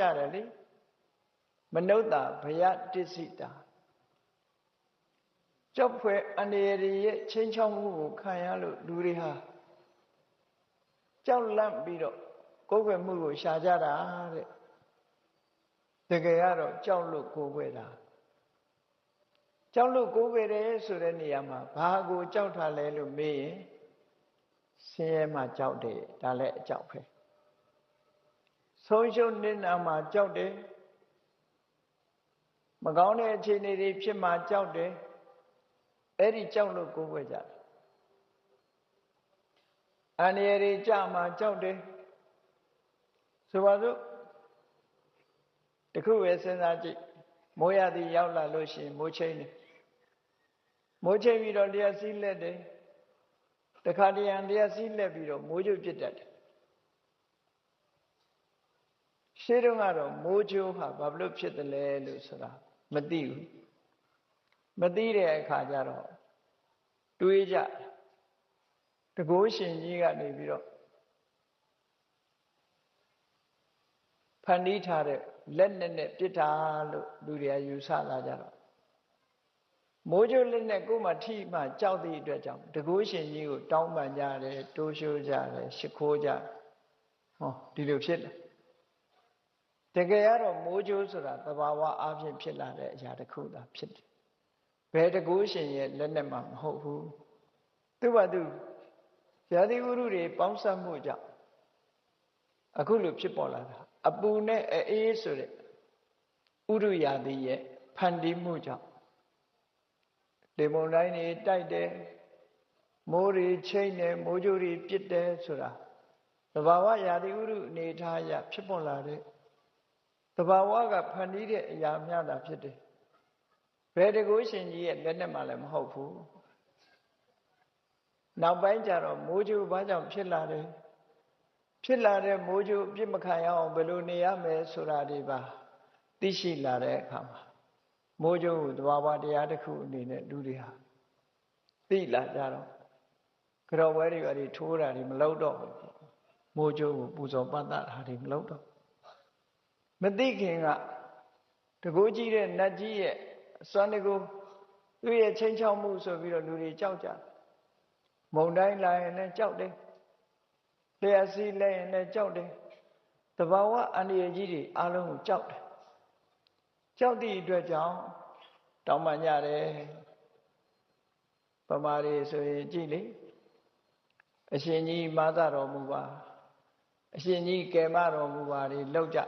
ရတယ်လေမနုဿာဘယတစ္ဆိတာကြောက်ဖွယ်အနေရရဲ့ချင်းချောင်းမှုကိုခံရလို့လူတွေဟာကြောက်လန့်ပြီးတော့ကိုယ်ွယ်မှုကိုရှာကြတာတဲ့တကယ်ကတော့ကြောက်လို့ကိုယ်ွယ်တာကြောက်လို့ကိုယ်ွယ်တယ်ဆိုတဲ့နေရာမှာဘာကိုကြောက်ထားလဲလို့မေးရင်ဆင်းရဲမှကြောက်တယ်ဒါလည်းအကြောက်ပဲ ဆုံးရှုံးနေတာမှကြောက်တယ်မကောင်းတဲ့အခြေအနေတွေဖြစ်မှကြောက်တယ်အဲ့ဒီကြောက်လို့ကိုယ်ွယ်ကြတယ်အန္တရာယ်တွေကြမှာကြောက်တယ်ဆိုပါစို့တခုပဲစဉ်းစားကြည့်မိုးရသည်ရောက်လာလို့ရှိရင်မိုးချိန်တယ်မိုးချိန်ပြီးတော့လျှက်စီးလက်တယ်တခါတရံလျှက်စီးလက်ပြီးတော့မိုးကြိုးပြစ်တတ်တယ် ရှင်းတော့ကတော့မိုးကြိုးဟာဘာလို့ဖြစ်တယ်လဲလို့ဆိုတာမသိဘူးမသိတဲ့အခါကျတော့တွေးကြတကိုးရှင်ကြီးကနေပြီးတော့ဖန်တီးထားတဲ့လက်နဲ့နဲ့ပြစ်တာလို့လူတွေကယူဆလာကြတော့မိုးကြိုးလက်နဲ့ကိုယ်မှထိမှကြောက်သည့်အတွက်ကြောင့်တကိုးရှင်ကြီးကိုတောင်းပန်ကြတယ်တိုးရှိုးကြတယ်ရှ िख ိုးကြဟောဒီလိုဖြစ်တယ် တကယ်ကတော့မိုးကြိုးဆိုတာသဘာဝအဖြစ်ဖြစ်လာတဲ့အရာတစ်ခုသာဖြစ်တယ်ဘယ်တကူရှင်ရဲ့လက်နဲ့မှမဟုတ်ဘူးသူ့ဘာသူရာသီဥတုတွေပေါင်းစပ်မှုကြောင့်အခုလိုဖြစ်ပေါ်လာတာအပူနဲ့အေးဆိုတဲ့ဥရုရာသီရဲ့ဖန်တီးမှုကြောင့်လေမုန်တိုင်းတွေတိုက်တယ်မိုးတွေချိန်တယ်မိုးကြိုးတွေပြစ်တယ်ဆိုတာသဘာဝရာသီဥတုအနေထားအရဖြစ်ပေါ်လာတဲ့ တဘာဝကဖန်တီးတဲ့အရာများတာဖြစ်တယ်ဘယ်တကူရှင်ကြီးရဲ့လက်နဲ့မှလည်းမဟုတ်ဘူးနောက်ပိုင်းကျတော့မိုးကြိုးဘာကြောင့်ဖြစ်လာတယ်ဖြစ်လာတဲ့မိုးကြိုးအပြစ်မခံရအောင်ဘယ်လိုနေရမယ်ဆိုတာတွေပါသိရှိလာတဲ့အခါမှာမိုးကြိုးကိုတဘာဝတရားတစ်ခုအနေနဲ့လူတွေဟာသိလာကြတော့ကြော်ဝဲတွေပါတွေထိုးတာတွေမလုပ်တော့ဘူးမိုးကြိုးကိုပူဇော်ပတ်တာတွေမလုပ်တော့ မသိခင်ကတကူကြီးတဲ့နတ်ကြီးရဲ့စွမ်းတကူသူ့ရဲ့ချင်းချောက်မှုဆိုပြီးတော့လူတွေကြောက်ကြမုံတိုင်းလာရင်လည်းကြောက်တယ်လျှက်စီးလဲရင်လည်းကြောက်တယ်တဘာဝအန္တရာယ်ကြီးတွေအလုံးကိုကြောက်တယ်ကြောက်သည့်အတွက်ကြောင့်တောင်းပန်ကြတယ်ပမာရီဆိုရင်ကြည့်လေအရှင်ကြီးမာသတော်မူပါအရှင်ကြီးကယ်မတော်မူပါလေလောက်ကြ